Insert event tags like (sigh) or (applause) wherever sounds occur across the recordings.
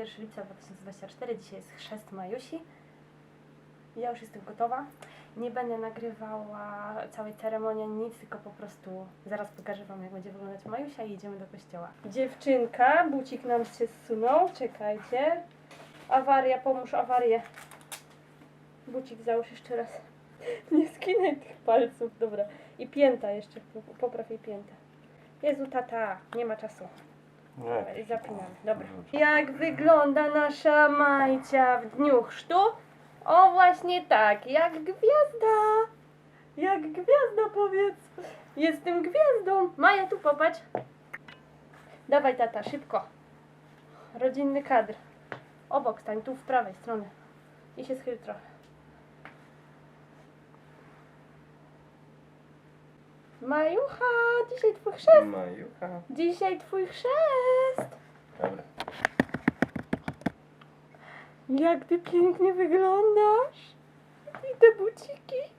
1 lipca 2024, dzisiaj jest chrzest Majusi. Ja już jestem gotowa. Nie będę nagrywała całej ceremonii, nic, tylko po prostu zaraz pokażę Wam, jak będzie wyglądać Majusia i idziemy do kościoła. Dziewczynka, bucik nam się zsunął, czekajcie. Awaria, pomóż awarię. Bucik załóż jeszcze raz. (laughs) Nie skinaj tych palców, dobra. I pięta jeszcze, popraw jej piętę. Jezu, tata, nie ma czasu. I Zapinamy, dobra. Jak wygląda nasza Majcia w dniu chrztu? O, właśnie tak, jak gwiazda. Jak gwiazda, powiedz. Jestem gwiazdą. Maja, tu popatrz. Dawaj, tata, szybko. Rodzinny kadr. Obok stań, tu w prawej stronie. I się schyl trochę. Majucha, dzisiaj twój chrzest. Majucha. Dzisiaj twój chrzest. Dobra. Jak ty pięknie wyglądasz. I te buciki.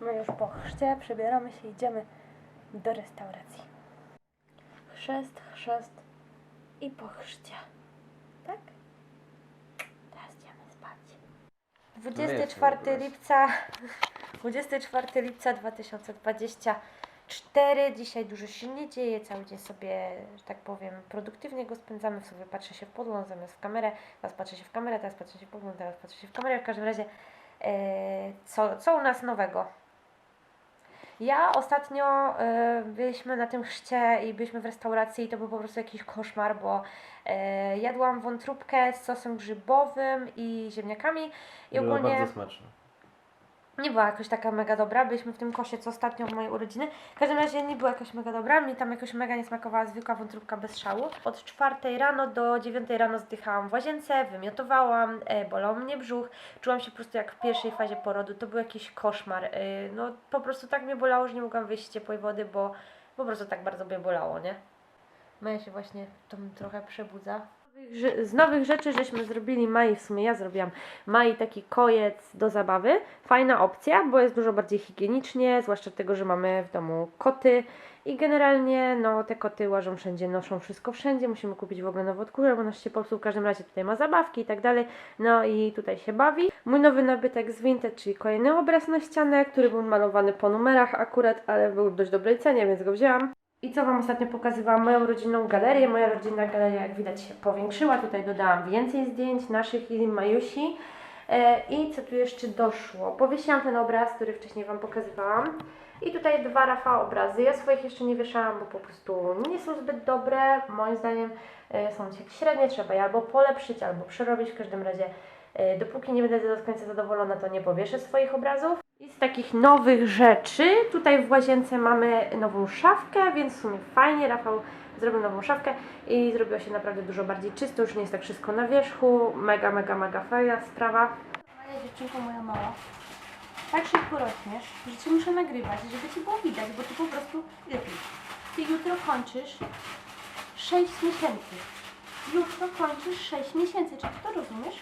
My już po chrzcie przebieramy się, idziemy do restauracji. Chrzest, chrzest i po chrzcie. Tak? Teraz idziemy spać. 24 lipca 24 lipca 2024. Dzisiaj dużo się nie dzieje, cały dzień sobie, że tak powiem, produktywnie go spędzamy. W sobie patrzę się w podgląd zamiast w kamerę, teraz patrzę się w kamerę, teraz patrzę się w podgląd, teraz patrzę się w kamerę. W każdym razie, e, co, co u nas nowego? Ja ostatnio e, byliśmy na tym chrzcie i byliśmy w restauracji i to był po prostu jakiś koszmar, bo e, jadłam wątróbkę z sosem grzybowym i ziemniakami i ogólnie bardzo smaczna. Nie była jakoś taka mega dobra. Byliśmy w tym kosie, co ostatnio w mojej urodziny. W każdym razie nie była jakoś mega dobra. Mi tam jakoś mega nie smakowała zwykła wątróbka bez szału. Od 4 rano do 9 rano zdychałam w łazience, wymiotowałam, e, bolał mnie brzuch. Czułam się po prostu jak w pierwszej fazie porodu. To był jakiś koszmar. E, no po prostu tak mnie bolało, że nie mogłam wyjść z ciepłej wody, bo po prostu tak bardzo mnie bolało, nie? Maja się właśnie tam trochę przebudza. Z nowych rzeczy żeśmy zrobili Mai, w sumie ja zrobiłam Mai taki kojec do zabawy. Fajna opcja, bo jest dużo bardziej higienicznie, zwłaszcza tego, że mamy w domu koty i generalnie no te koty łażą wszędzie, noszą wszystko wszędzie, musimy kupić w ogóle nowy odkurzacz, bo nasz się popsuł, w każdym razie tutaj ma zabawki i tak dalej, no i tutaj się bawi. Mój nowy nabytek z Vinted, czyli kolejny obraz na ścianę, który był malowany po numerach akurat, ale był w dość dobrej cenie, więc go wzięłam. I co Wam ostatnio pokazywałam? Moją rodzinną galerię. Moja rodzinna galeria, jak widać, się powiększyła. Tutaj dodałam więcej zdjęć naszych i Majusi. E, I co tu jeszcze doszło? Powiesiłam ten obraz, który wcześniej Wam pokazywałam. I tutaj dwa Rafa obrazy. Ja swoich jeszcze nie wieszałam, bo po prostu nie są zbyt dobre. Moim zdaniem e, są średnie. Trzeba je albo polepszyć, albo przerobić. W każdym razie, e, dopóki nie będę do końca zadowolona, to nie powieszę swoich obrazów. Z takich nowych rzeczy, tutaj w łazience mamy nową szafkę, więc w sumie fajnie, Rafał zrobił nową szafkę i zrobiło się naprawdę dużo bardziej czysto, już nie jest tak wszystko na wierzchu, mega, mega, mega fajna sprawa. Moja dziewczynko, moja mała, tak szybko rośniesz, że Cię muszę nagrywać, żeby Ci było widać, bo Ty po prostu lepiej. Ty jutro kończysz 6 miesięcy. Jutro kończysz 6 miesięcy, czy Ty to rozumiesz?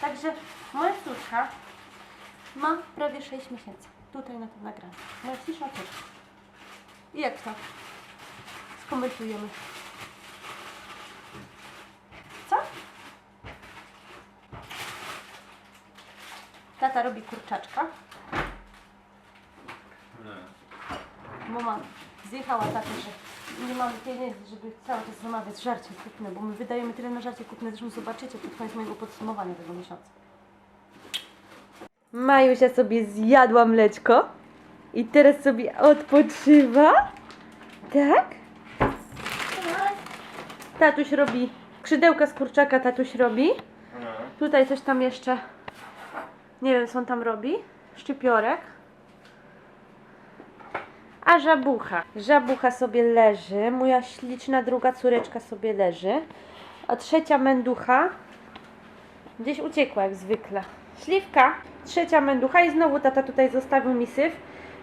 Także moja córka ma prawie 6 miesięcy. Tutaj na tym nagraniu. Moja cisza też. I jak to? Skomentujemy. Co? Tata robi kurczaczka. Mama zjechała tatę, że nie mamy pieniędzy, żeby cały czas zamawiać żarcie kupne, bo my wydajemy tyle na żarcie kupne, zresztą zobaczycie pod koniec mojego podsumowania tego miesiąca. Majusia sobie zjadła mleczko i teraz sobie odpoczywa. Tak? Tatuś robi skrzydełka z kurczaka, tatuś robi. Tutaj coś tam jeszcze, nie wiem co on tam robi. Szczypiorek. A żabucha. Żabucha sobie leży. Moja śliczna druga córeczka sobie leży. A trzecia męducha gdzieś uciekła jak zwykle. Śliwka, trzecia męducha i znowu tata tutaj zostawił mi syf.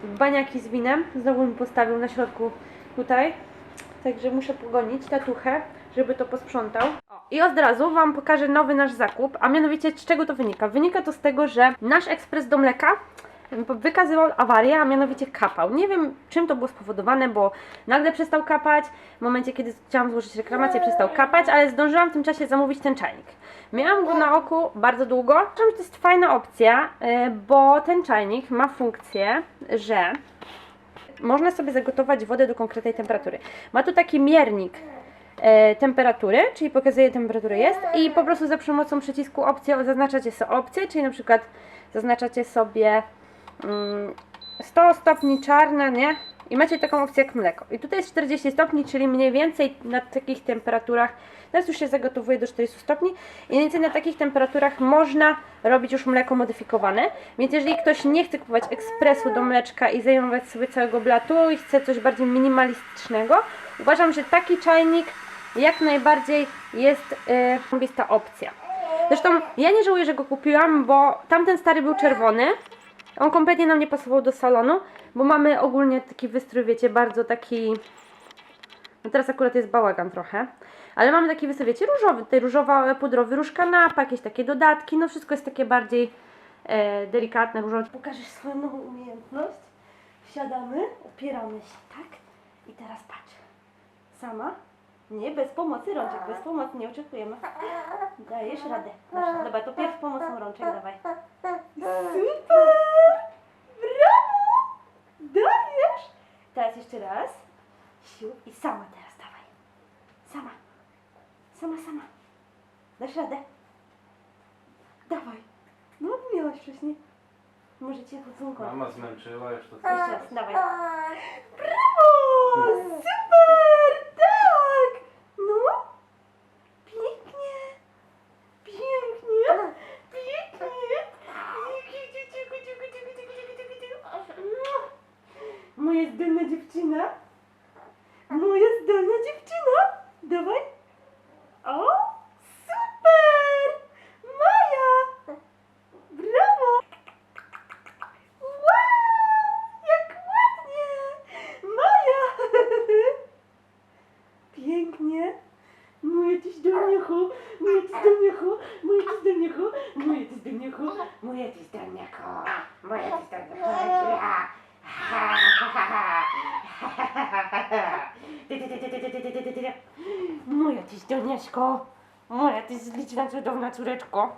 Baniaki z winem. Znowu mi postawił na środku tutaj. Także muszę pogonić tatuchę, żeby to posprzątał. I od razu Wam pokażę nowy nasz zakup, a mianowicie z czego to wynika? Wynika to z tego, że nasz ekspres do mleka wykazywał awarię, a mianowicie kapał. Nie wiem czym to było spowodowane, bo nagle przestał kapać. W momencie, kiedy chciałam złożyć reklamację, przestał kapać, ale zdążyłam w tym czasie zamówić ten czajnik. Miałam go na oku bardzo długo. Uważam, że to jest fajna opcja, y, bo ten czajnik ma funkcję, że można sobie zagotować wodę do konkretnej temperatury. Ma tu taki miernik e, temperatury, czyli pokazuje temperaturę jest i po prostu za pomocą przycisku opcję zaznaczacie sobie opcję, czyli na przykład zaznaczacie sobie 100 stopni czarna, nie? I macie taką opcję jak mleko. I tutaj jest 40 stopni, czyli mniej więcej na takich temperaturach, teraz już się zagotowuje do 40 stopni, i mniej więcej na takich temperaturach można robić już mleko modyfikowane. Więc jeżeli ktoś nie chce kupować ekspresu do mleczka i zajmować sobie całego blatu i chce coś bardziej minimalistycznego, uważam, że taki czajnik jak najbardziej jest yy, opcja. Zresztą ja nie żałuję, że go kupiłam, bo tamten stary był czerwony. On kompletnie nam nie pasował do salonu, bo mamy ogólnie taki wystrój, wiecie, bardzo taki... No teraz akurat jest bałagan trochę. Ale mamy taki wystrój, wiecie, różowy, tutaj różowa, pudrowy róż kanapa, jakieś takie dodatki, no wszystko jest takie bardziej e, delikatne, różowe. Pokażesz swoją nową umiejętność? Wsiadamy, opieramy się, tak? I teraz patrz. Sama? Nie, bez pomocy rączek, bez pomocy, nie oczekujemy. Dajesz radę. Dasz radę. Dobra, to pierw pomocą rączek dawaj. Super! Brawo! Dajesz! Teraz jeszcze raz. Siu i sama teraz dawaj. Sama. Sama, sama. Dasz radę. Dawaj. No, miałaś wcześniej. Może cię pocunkować. Mama zmęczyła już to Jeszcze raz, dawaj. Brawo! Super! Tak! No! Pięknie! Pięknie! Pięknie! Moja zdolna dziewczyna. Moja zdolna dziewczyna. Dawaj. O! Super! Maja! Brawo! Wow! Jak ładnie! Maja! (laughs) Pięknie! Moje tyś do miechu, moje tyś do miechu, moje tyś do miechu, moje tyś do miechu, moje tyś do miechu, moje tyś do miechu. (laughs) Moja tyś do Moja tyś liczna cudowna córeczko.